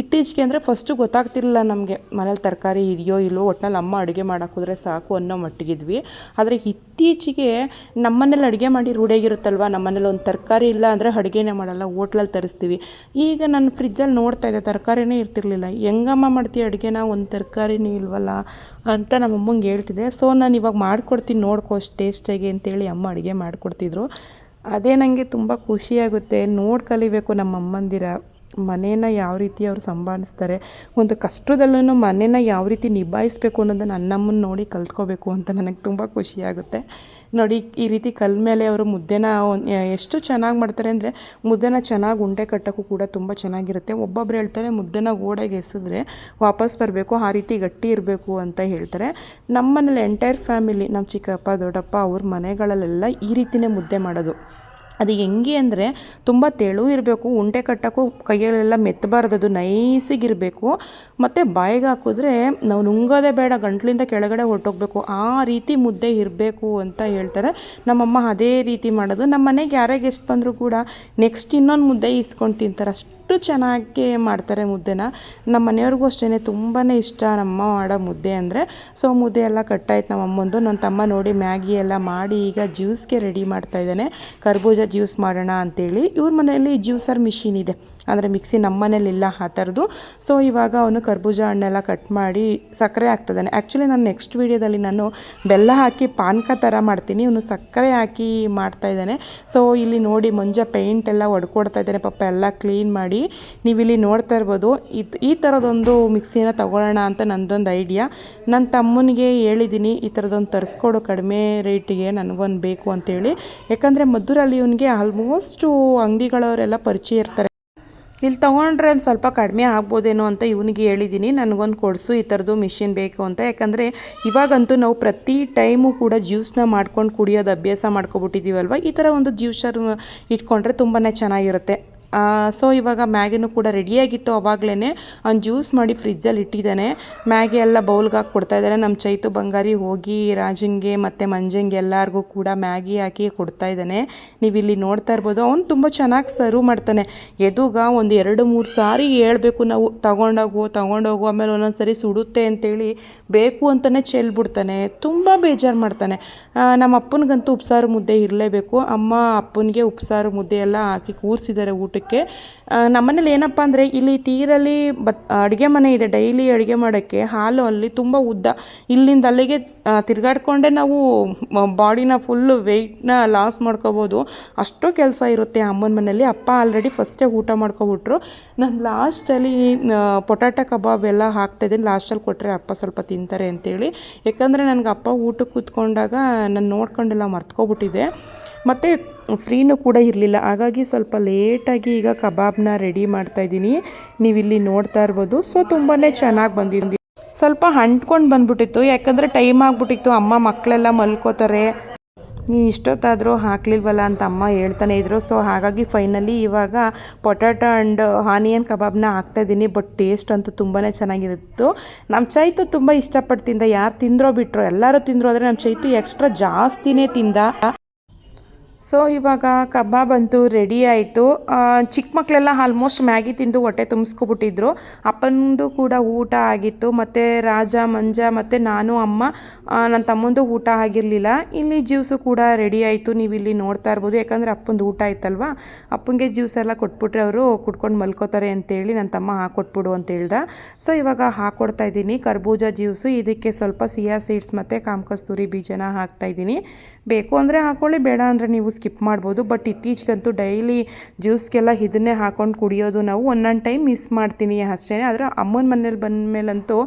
ಇತ್ತೀಚೆಗೆ ಅಂದರೆ ಫಸ್ಟು ಗೊತ್ತಾಗ್ತಿರಲಿಲ್ಲ ನಮಗೆ, ಮನೇಲಿ ತರಕಾರಿ ಇದೆಯೋ ಇಲ್ಲೋ ಒಟ್ನಲ್ಲಿ ಅಮ್ಮ ಅಡುಗೆ ಮಾಡೋಕ್ಕೋದ್ರೆ ಸಾಕು ಅನ್ನೋ ಮಟ್ಟಿಗಿದ್ವಿ. ಆದರೆ ಇತ್ತೀಚೆಗೆ ನಮ್ಮನೇಲಿ ಅಡುಗೆ ಮಾಡಿ ರೂಢಿಯಾಗಿರುತ್ತಲ್ವ, ನಮ್ಮನೇಲಿ ಒಂದು ತರಕಾರಿ ಇಲ್ಲ ಅಂದರೆ ಅಡುಗೆನೇ ಮಾಡಲ್ಲ ಹೋಟ್ಲಲ್ಲಿ ತರಿಸ್ತೀವಿ. ಈಗ ನಾನು ಫ್ರಿಜ್ಜಲ್ಲಿ ನೋಡ್ತಾ ಇದ್ದೆ, ತರಕಾರಿನೇ ಇರ್ತಿರ್ಲಿಲ್ಲ. ಹೆಂಗಮ್ಮ ಮಾಡ್ತೀವಿ ಅಡುಗೆನ? ಒಂದು ತರಕಾರಿನೇ ಇಲ್ವಲ್ಲ? ಅಂತ ನಮ್ಮ ಅಮ್ಮಂಗೆ ಹೇಳ್ತಿದ್ದೆ. ಸೊ ನಾನು ಇವಾಗ ಮಾಡ್ಕೊಡ್ತೀನಿ ನೋಡ್ಕೋ ಅಷ್ಟು ಟೇಸ್ಟಾಗಿ ಅಂತೇಳಿ ಅಮ್ಮ ಅಡುಗೆ ಮಾಡಿಕೊಡ್ತಿದ್ರು. ಅದೇ ನನಗೆ ತುಂಬ ಖುಷಿಯಾಗುತ್ತೆ ನೋಡಿ ಕಲಿಬೇಕು ನಮ್ಮ ಅಮ್ಮಂದಿರ. ಮನೇನ ಯಾವ ರೀತಿ ಅವರು ಸಂಭಾಳಿಸ್ತಾರೆ. ಒಂದು ಕಷ್ಟದಲ್ಲೂ ಮನೇನ ಯಾವ ರೀತಿ ನಿಭಾಯಿಸ್ಬೇಕು ಅನ್ನೋದನ್ನು ನನ್ನಮ್ಮನ ನೋಡಿ ಕಲ್ತ್ಕೋಬೇಕು ಅಂತ ನನಗೆ ತುಂಬ ಖುಷಿಯಾಗುತ್ತೆ ನೋಡಿ, ಈ ರೀತಿ ಕಲ್ ಮೇಲೆ ಅವರು ಮುದ್ದೆನ ಎಷ್ಟು ಚೆನ್ನಾಗಿ ಮಾಡ್ತಾರೆ ಅಂದರೆ ಮುದ್ದೆನ ಚೆನ್ನಾಗಿ ಉಂಡೆ ಕಟ್ಟೋಕ್ಕೂ ಕೂಡ ತುಂಬ ಚೆನ್ನಾಗಿರುತ್ತೆ. ಒಬ್ಬೊಬ್ರು ಹೇಳ್ತಾರೆ, ಮುದ್ದೆನ ಗೋಡೆಗೆ ಎಸೆದ್ರೆ ವಾಪಸ್ ಬರಬೇಕು, ಆ ರೀತಿ ಗಟ್ಟಿ ಇರಬೇಕು ಅಂತ ಹೇಳ್ತಾರೆ. ನಮ್ಮ ಮನೇಲಿ ಎಂಟೈರ್ ಫ್ಯಾಮಿಲಿ ನಮ್ಮ ಚಿಕ್ಕಪ್ಪ, ದೊಡ್ಡಪ್ಪ ಅವ್ರ ಮನೆಗಳಲ್ಲೆಲ್ಲ ಈ ರೀತಿಯೇ ಮುದ್ದೆ ಮಾಡೋದು. ಅದು ಹೆಂಗೆ ಅಂದರೆ ತುಂಬ ತೆಳು ಇರಬೇಕು, ಉಂಡೆ ಕಟ್ಟೋಕ್ಕೂ ಕೈಯಲ್ಲೆಲ್ಲ ಮೆತ್ತಬಾರ್ದು, ಅದು ನೈಸಿಗಿರಬೇಕು. ಮತ್ತು ಬಾಯಿಗೆ ಹಾಕಿದ್ರೆ ನಾವು ನುಂಗೋದೇ ಬೇಡ, ಗಂಟ್ಲಿಂದ ಕೆಳಗಡೆ ಹೊರಟೋಗ್ಬೇಕು, ಆ ರೀತಿ ಮುದ್ದೆ ಇರಬೇಕು ಅಂತ ಹೇಳ್ತಾರೆ. ನಮ್ಮಮ್ಮ ಅದೇ ರೀತಿ ಮಾಡೋದು. ನಮ್ಮ ಮನೆಗೆ ಯಾರೇ ಗೆಸ್ಟ್ ಬಂದರೂ ಕೂಡ ನೆಕ್ಸ್ಟ್ ಇನ್ನೊಂದು ಮುದ್ದೆ ಇಸ್ಕೊಂಡು ತಿಂತಾರೆ. ಅಷ್ಟು ಚೆನ್ನಾಗಿ ಮಾಡ್ತಾರೆ ಮುದ್ದೆನ. ನಮ್ಮ ಮನೆಯವ್ರಿಗೂ ಅಷ್ಟೇ ತುಂಬಾ ಇಷ್ಟ ನಮ್ಮ ಮಾಡೋ ಮುದ್ದೆ ಅಂದರೆ. ಸೊ, ಮುದ್ದೆ ಎಲ್ಲ ಕಟ್ಟಾಯ್ತು ನಮ್ಮ ಅಮ್ಮಂದು. ನನ್ನ ತಮ್ಮ ನೋಡಿ ಮ್ಯಾಗಿ ಎಲ್ಲ ಮಾಡಿ ಈಗ ಜ್ಯೂಸ್ಗೆ ರೆಡಿ ಮಾಡ್ತಾ ಇದ್ದಾನೆ. ಕರ್ಬೂಜ ಜ್ಯೂಸ್ ಮಾಡೋಣ ಅಂತೇಳಿ. ಇವ್ರ ಮನೆಯಲ್ಲಿ ಜ್ಯೂಸರ್ ಮಿಷಿನ್ ಇದೆ. ಅಂದರೆ ಮಿಕ್ಸಿ ನಮ್ಮ ಮನೇಲಿಲ್ಲ ಆ ಥರದ್ದು. ಸೊ ಇವಾಗ ಅವನು ಕರ್ಬೂಜ ಹಣ್ಣೆಲ್ಲ ಕಟ್ ಮಾಡಿ ಸಕ್ಕರೆ ಹಾಕ್ತಿದ್ದಾನೆ. ಆ್ಯಕ್ಚುಲಿ ನಾನು ನೆಕ್ಸ್ಟ್ ವೀಡಿಯೋದಲ್ಲಿ ನಾನು ಬೆಲ್ಲ ಹಾಕಿ ಪಾನಕ ಥರ ಮಾಡ್ತೀನಿ. ಇವನು ಸಕ್ಕರೆ ಹಾಕಿ ಮಾಡ್ತಾ ಇದ್ದಾನೆ. ಸೊ ಇಲ್ಲಿ ನೋಡಿ ಮುಂಜೆ ಪೇಂಟ್ ಎಲ್ಲ ಒಡ್ಕೊಡ್ತಾ ಇದ್ದಾನೆ. ಪಾಪ ಎಲ್ಲ ಕ್ಲೀನ್ ಮಾಡಿ ನೀವಿಲ್ಲಿ ನೋಡ್ತಾ ಇರ್ಬೋದು. ಇದು ಈ ಥರದೊಂದು ಮಿಕ್ಸಿನ ತಗೊಳ್ಳೋಣ ಅಂತ ನಂದೊಂದು ಐಡಿಯಾ ನನ್ನ ತಮ್ಮನಿಗೆ ಹೇಳಿದ್ದೀನಿ ಈ ಥರದೊಂದು ತರಿಸ್ಕೊಡು ಕಡಿಮೆ ರೇಟಿಗೆ ನನಗೊಂದು ಬೇಕು ಅಂತೇಳಿ. ಯಾಕಂದರೆ ಮದ್ದೂರಲ್ಲಿ ಇವನಿಗೆ ಆಲ್ಮೋಸ್ಟು ಅಂಗಡಿಗಳವರೆಲ್ಲ ಪರಿಚಯ ಇರ್ತಾರೆ. ಇಲ್ಲಿ ತೊಗೊಂಡ್ರೆ ಒಂದು ಸ್ವಲ್ಪ ಕಡಿಮೆ ಆಗ್ಬೋದೇನೋ ಅಂತ ಇವನಿಗೆ ಹೇಳಿದ್ದೀನಿ ನನಗೊಂದು ಕೊಡಿಸು, ಈ ಥರದ್ದು ಮಿಷಿನ್ ಬೇಕು ಅಂತ. ಯಾಕಂದರೆ ಇವಾಗಂತೂ ನಾವು ಪ್ರತಿ ಟೈಮು ಕೂಡ ಜ್ಯೂಸ್ನ ಮಾಡ್ಕೊಂಡು ಕುಡಿಯೋದು ಅಭ್ಯಾಸ ಮಾಡ್ಕೊಬಿಟ್ಟಿದ್ದೀವಲ್ವ ಈ ಥರ ಒಂದು ಜ್ಯೂಸರ್ ಇಟ್ಕೊಂಡ್ರೆ ತುಂಬಾ ಚೆನ್ನಾಗಿರುತ್ತೆ. ಸೊ ಇವಾಗ ಮ್ಯಾಗಿನೂ ಕೂಡ ರೆಡಿಯಾಗಿತ್ತು ಅವಾಗಲೇ ಅವ್ನು ಜ್ಯೂಸ್ ಮಾಡಿ ಫ್ರಿಜ್ಜಲ್ಲಿ ಇಟ್ಟಿದ್ದಾನೆ. ಮ್ಯಾಗಿ ಎಲ್ಲ ಬೌಲ್ಗೆ ಹಾಕಿ ಕೊಡ್ತಾ ಇದ್ದಾನೆ ನಮ್ಮ ಚೈತು ಬಂಗಾರಿ ಹೋಗಿ, ರಾಜಂಗೆ ಮತ್ತು ಮಂಜಂಗೆ ಎಲ್ಲರಿಗೂ ಕೂಡ ಮ್ಯಾಗಿ ಹಾಕಿ ಕೊಡ್ತಾ ಇದ್ದಾನೆ. ನೀವು ಇಲ್ಲಿ ನೋಡ್ತಾ ಇರ್ಬೋದು, ಅವ್ನು ತುಂಬ ಚೆನ್ನಾಗಿ ಸರ್ವ್ ಮಾಡ್ತಾನೆ. ಎದುಗ ಒಂದು ಎರಡು ಮೂರು ಸಾರಿ ಹೇಳಬೇಕು ನಾವು, ತಗೊಂಡೋಗು ತಗೊಂಡೋಗು, ಆಮೇಲೆ ಒಂದೊಂದು ಸರಿ ಸುಡುತ್ತೆ ಅಂತೇಳಿ ಬೇಕು ಅಂತಲೇ ಚೆಲ್ಬಿಡ್ತಾನೆ. ತುಂಬ ಬೇಜಾರು ಮಾಡ್ತಾನೆ. ನಮ್ಮ ಅಪ್ಪನಿಗಂತೂ ಉಪ್ಸಾರು ಮುದ್ದೆ ಇರಲೇಬೇಕು. ಅಮ್ಮ ಅಪ್ಪನಿಗೆ ಉಪ್ಸಾರು ಮುದ್ದೆ ಎಲ್ಲ ಹಾಕಿ ಕೂರಿಸಿದ್ದಾರೆ ಊಟಕ್ಕೆ. ಆ, ನಮ್ಮನೇಲಿ ಏನಪ್ಪ ಅಂದರೆ ಇಲ್ಲಿ ತೀರಲ್ಲಿ ಬತ್ ಅಡುಗೆ ಮನೆ ಇದೆ ಡೈಲಿ ಅಡುಗೆ ಮಾಡೋಕ್ಕೆ ಹಾಲು ಅಲ್ಲಿ ತುಂಬ ಉದ್ದ. ಇಲ್ಲಿಂದ ಅಲ್ಲಿಗೆ ತಿರುಗಾಡ್ಕೊಂಡೆ ನಾವು ಬಾಡಿನ ಫುಲ್ಲು ವೆಯ್ಟ್ನ ಲಾಸ್ ಮಾಡ್ಕೋಬೋದು. ಅಷ್ಟು ಕೆಲಸ ಇರುತ್ತೆ ಅಮ್ಮನ ಮನೇಲಿ. ಅಪ್ಪ ಆಲ್ರೆಡಿ ಫಸ್ಟೇ ಊಟ ಮಾಡ್ಕೊಬಿಟ್ರು. ನಾನು ಲಾಸ್ಟಲ್ಲಿ ಪೊಟ್ಯಾಟೊ ಕಬಾಬ್ ಎಲ್ಲ ಹಾಕ್ತಾಯಿದ್ದೀನಿ ಲಾಸ್ಟಲ್ಲಿ ಕೊಟ್ಟರೆ ಅಪ್ಪ ಸ್ವಲ್ಪ ತಿಂತಾರೆ ಅಂತೇಳಿ. ಯಾಕಂದರೆ ನನಗೆ ಅಪ್ಪ ಊಟಕ್ಕೆ ಕೂತ್ಕೊಂಡಾಗ ನಾನು ನೋಡ್ಕೊಂಡೆಲ್ಲ ಮರ್ತ್ಕೊಬಿಟ್ಟಿದ್ದೆ ಮತ್ತು ಫ್ರೀನೂ ಕೂಡ ಇರಲಿಲ್ಲ. ಹಾಗಾಗಿ ಸ್ವಲ್ಪ ಲೇಟಾಗಿ ಈಗ ಕಬಾಬ್ನ ರೆಡಿ ಮಾಡ್ತಾಯಿದ್ದೀನಿ ನೀವು ಇಲ್ಲಿ ನೋಡ್ತಾ ಇರ್ಬೋದು. ಸೊ ತುಂಬಾ ಚೆನ್ನಾಗಿ ಬಂದಿದ್ದೀನಿ ಸ್ವಲ್ಪ ಅಂಟ್ಕೊಂಡು ಬಂದ್ಬಿಟ್ಟಿತ್ತು. ಯಾಕಂದರೆ ಟೈಮ್ ಆಗಿಬಿಟ್ಟಿತ್ತು. ಅಮ್ಮ ಮಕ್ಕಳೆಲ್ಲ ಮಲ್ಕೋತಾರೆ. ನೀನು ಇಷ್ಟೊತ್ತಾದರೂ ಹಾಕ್ಲಿಲ್ವಲ್ಲ ಅಂತ ಅಮ್ಮ ಹೇಳ್ತಾನೆ ಇದ್ರು. ಸೊ, ಹಾಗಾಗಿ ಫೈನಲಿ ಇವಾಗ ಪೊಟ್ಯಾಟೊ ಆ್ಯಂಡ್ ಆನಿಯನ್ ಕಬಾಬ್ನ ಹಾಕ್ತಾಯಿದ್ದೀನಿ ಬಟ್ ಟೇಸ್ಟ್ ಅಂತೂ ತುಂಬಾ ಚೆನ್ನಾಗಿರುತ್ತು. ನಮ್ಮ ಚೈತು ತುಂಬ ಇಷ್ಟಪಟ್ಟು ತಿಂದ ಯಾರು ತಿಂದ್ರೋ ಬಿಟ್ಟರು ಎಲ್ಲರೂ ತಿಂದರು ಆದರೆ ನಮ್ಮ ಚೈತು ಎಕ್ಸ್ಟ್ರಾ ಜಾಸ್ತಿನೇ ತಿಂದ. ಸೊ ಇವಾಗ ಕಬಾಬ್ ಅಂತೂ ರೆಡಿ ಆಯಿತು. ಚಿಕ್ಕ ಮಕ್ಕಳೆಲ್ಲ ಆಲ್ಮೋಸ್ಟ್ ಮ್ಯಾಗಿ ತಿಂದು ಹೊಟ್ಟೆ ತುಂಬಿಸ್ಕೊಬಿಟ್ಟಿದ್ರು. ಅಪ್ಪನದು ಕೂಡ ಊಟ ಆಗಿತ್ತು. ಮತ್ತು ರಾಜ, ಮಂಜ, ಮತ್ತು ನಾನು, ಅಮ್ಮ ನನ್ನ ತಮ್ಮಂದು ಊಟ ಆಗಿರಲಿಲ್ಲ. ಇಲ್ಲಿ ಜ್ಯೂಸು ಕೂಡ ರೆಡಿ ಆಯಿತು. ನೀವು ಇಲ್ಲಿ ನೋಡ್ತಾ ಇರ್ಬೋದು. ಯಾಕಂದರೆ ಅಪ್ಪಂದು ಊಟ ಆಯ್ತಲ್ವಾ? ಅಪ್ಪನಿಗೆ ಜ್ಯೂಸ್ ಎಲ್ಲ ಕೊಟ್ಬಿಟ್ರೆ ಅವರು ಕುಡ್ಕೊಂಡು ಮಲ್ಕೋತಾರೆ ಅಂತೇಳಿ ನನ್ನ ತಮ್ಮ ಹಾಕೊಟ್ಬಿಡು ಅಂತ ಹೇಳ್ದ. ಸೊ ಇವಾಗ ಹಾಕ್ಕೊಡ್ತಾ ಇದ್ದೀನಿ. ಕರ್ಬೂಜ ಜ್ಯೂಸು ಇದಕ್ಕೆ ಸ್ವಲ್ಪ ಸಿಯಾ ಸೀಡ್ಸ್ ಮತ್ತು ಕಾಮಕಸ್ತೂರಿ ಬೀಜನ ಹಾಕ್ತಾ ಇದ್ದೀನಿ. ಬೇಕು ಅಂದರೆ ಹಾಕ್ಕೊಳ್ಳಿ ಬೇಡ ಅಂದರೆ ನೀವು ಸ್ಕಿಪ್ ಮಾಡ್ಬೋದು. ಬಟ್ ಇತ್ತೀಚೆಗಂತೂ ಡೈಲಿ ಜ್ಯೂಸ್ಗೆಲ್ಲ ಇದನ್ನೇ ಹಾಕೊಂಡು ಕುಡಿಯೋದು ನಾವು ಒಂದೊಂದು ಟೈಮ್ ಮಿಸ್ ಮಾಡ್ತೀನಿ ಅಷ್ಟೇ ಆದರೆ ಅಮ್ಮನ ಮನೇಲಿ ಬಂದಮೇಲಂತೂ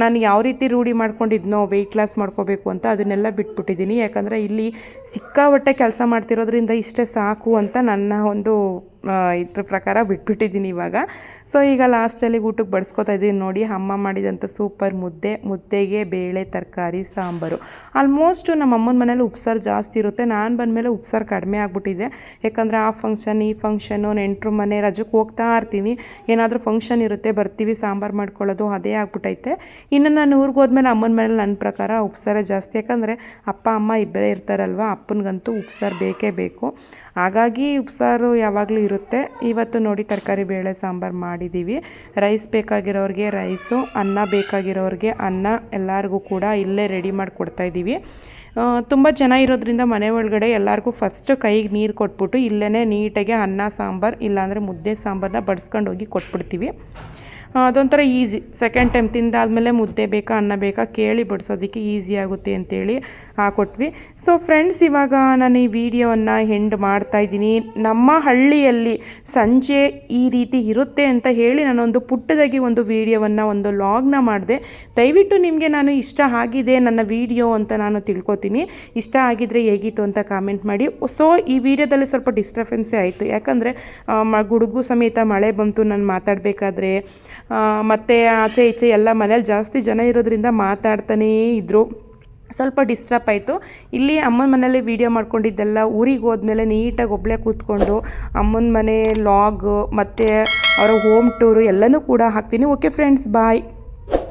ನಾನು ಯಾವ ರೀತಿ ರೂಢಿ ಮಾಡ್ಕೊಂಡಿದ್ನೋ ವೆಯ್ಟ್ ಲಾಸ್ ಮಾಡ್ಕೋಬೇಕು ಅಂತ ಅದನ್ನೆಲ್ಲ ಬಿಟ್ಬಿಟ್ಟಿದ್ದೀನಿ ಯಾಕಂದರೆ ಇಲ್ಲಿ ಸಿಕ್ಕಾಪಟ್ಟೆ ಕೆಲಸ ಮಾಡ್ತಿರೋದ್ರಿಂದ ಇಷ್ಟೇ ಸಾಕು ಅಂತ ನನ್ನ ಒಂದು ಇದ್ರ ಪ್ರಕಾರ ಬಿಟ್ಬಿಟ್ಟಿದ್ದೀನಿ ಇವಾಗ. ಸೊ ಈಗ ಲಾಸ್ಟಲ್ಲಿ ಊಟಕ್ಕೆ ಬಡಿಸ್ಕೊತಾ ಇದ್ದೀನಿ. ನೋಡಿ, ಅಮ್ಮ ಮಾಡಿದಂಥ ಸೂಪರ್ ಮುದ್ದೆ, ಮುದ್ದೆಗೆ ಬೇಳೆ, ತರಕಾರಿ, ಸಾಂಬಾರು. ಆಲ್ಮೋಸ್ಟು ನಮ್ಮ ಅಮ್ಮನ ಮನೇಲಿ ಉಪ್ಸಾರು ಜಾಸ್ತಿ ಇರುತ್ತೆ. ನಾನು ಬಂದಮೇಲೆ ಉಪ್ಸಾರು ಕಡಿಮೆ ಆಗಿಬಿಟ್ಟಿದೆ. ಯಾಕಂದರೆ ಆ ಫಂಕ್ಷನ್ ಈ ಫಂಕ್ಷನು ನೆಂಟರು ಮನೆ ರಜಕ್ಕೆ ಹೋಗ್ತಾ ಇರ್ತೀನಿ. ಏನಾದರೂ ಫಂಕ್ಷನ್ ಇರುತ್ತೆ, ಬರ್ತೀವಿ, ಸಾಂಬಾರು ಮಾಡ್ಕೊಳ್ಳೋದು, ಅದೇ ಆಗ್ಬಿಟ್ಟೈತೆ. ಇನ್ನು ನಾನು ಊರಿಗೆ ಹೋದ್ಮೇಲೆ ಅಮ್ಮನ ಮನೇಲಿ ನನ್ನ ಪ್ರಕಾರ ಉಪ್ಸಾರೇ ಜಾಸ್ತಿ. ಯಾಕಂದರೆ ಅಪ್ಪ, ಅಮ್ಮ ಇಬ್ಬರೇ ಇರ್ತಾರಲ್ವ? ಅಪ್ಪನಿಗಂತೂ ಉಪ್ಸಾರು ಬೇಕೇ ಬೇಕು. ಹಾಗಾಗಿ ಉಪ್ಸಾರು ಯಾವಾಗಲೂ ಇರುತ್ತೆ. ಇವತ್ತು ನೋಡಿ ತರಕಾರಿ ಬೇಳೆ, ಸಾಂಬಾರು ಮಾಡಿದ್ದೀವಿ ರೈಸ್ ಬೇಕಾಗಿರೋರಿಗೆ ರೈಸು ಅನ್ನ ಬೇಕಾಗಿರೋರಿಗೆ ಅನ್ನ ಎಲ್ಲರಿಗೂ ಕೂಡ ಇಲ್ಲೇ ರೆಡಿ ಮಾಡಿ ಕೊಡ್ತಾ ಇದ್ದೀವಿ ತುಂಬ ಜನ ಇರೋದ್ರಿಂದ ಮನೆ ಒಳಗಡೆ ಎಲ್ಲರಿಗೂ ಫಸ್ಟ್ ಕೈಗೆ ನೀರು ಕೊಟ್ಬಿಟ್ಟು ಇಲ್ಲೇ ನೀಟಾಗಿ ಅನ್ನ, ಸಾಂಬಾರು, ಇಲ್ಲಾಂದರೆ ಮುದ್ದೆ ಸಾಂಬಾರನ್ನ ಬಡಿಸ್ಕೊಂಡು ಹೋಗಿ ಕೊಟ್ಬಿಡ್ತೀವಿ. ಅದೊಂಥರ ಈಸಿ. ಸೆಕೆಂಡ್ ಟೈಮ್ ತಿಂದಾದಮೇಲೆ ಮುದ್ದೆ ಬೇಕಾ, ಅನ್ನ ಬೇಕಾ ಕೇಳಿ ಬಡಿಸೋದಕ್ಕೆ ಈಸಿ ಆಗುತ್ತೆ ಅಂತೇಳಿ ಹಾಕೊಟ್ವಿ ಸೊ ಫ್ರೆಂಡ್ಸ್ ಇವಾಗ ನಾನು ಈ ವಿಡಿಯೋವನ್ನು ಹೆಂಡ್ ಮಾಡ್ತಾ ಇದ್ದೀನಿ. ನಮ್ಮ ಹಳ್ಳಿಯಲ್ಲಿ ಸಂಜೆ ಈ ರೀತಿ ಇರುತ್ತೆ ಅಂತ ಹೇಳಿ ನಾನೊಂದು ಪುಟ್ಟದಾಗಿ ಒಂದು ವಿಡಿಯೋವನ್ನು, ಒಂದು ಲಾಗ್ನ ಮಾಡಿದೆ. ದಯವಿಟ್ಟು ನಿಮಗೆ ನಾನು ಇಷ್ಟ ಆಗಿದೆ ನನ್ನ ವಿಡಿಯೋ ಅಂತ ನಾನು ತಿಳ್ಕೊತೀನಿ. ಇಷ್ಟ ಆಗಿದ್ರೆ ಹೇಗಿತ್ತು ಅಂತ ಕಾಮೆಂಟ್ ಮಾಡಿ. ಸೊ ಈ ವಿಡಿಯೋದಲ್ಲಿ ಸ್ವಲ್ಪ ಡಿಸ್ಟರ್ಬೆನ್ಸೇ ಆಯಿತು. ಯಾಕಂದರೆ ಗುಡುಗು ಸಮೇತ ಮಳೆ ಬಂತು, ನಾನು ಮಾತಾಡಬೇಕಾದ್ರೆ ಮತ್ತು ಆಚೆ ಈಚೆ ಎಲ್ಲ ಮನೇಲಿ ಜಾಸ್ತಿ ಜನ ಇರೋದ್ರಿಂದ ಮಾತಾಡ್ತಾನೇ ಇದ್ದರು ಸ್ವಲ್ಪ ಡಿಸ್ಟರ್ಬ್ ಆಯಿತು. ಇಲ್ಲಿ ಅಮ್ಮನ ಮನೇಲಿ ವೀಡಿಯೋ ಮಾಡ್ಕೊಂಡಿದ್ದೆಲ್ಲ ಊರಿಗೆ ಹೋದ್ಮೇಲೆ ನೀಟಾಗಿ ಒಬ್ಬಳೇ ಕೂತ್ಕೊಂಡು ಅಮ್ಮನ ಮನೆ ಲಾಗ್ ಮತ್ತು ಅವರ ಹೋಮ್ ಟೂರು ಎಲ್ಲನೂ ಕೂಡ ಹಾಕ್ತೀನಿ. Okay friends bye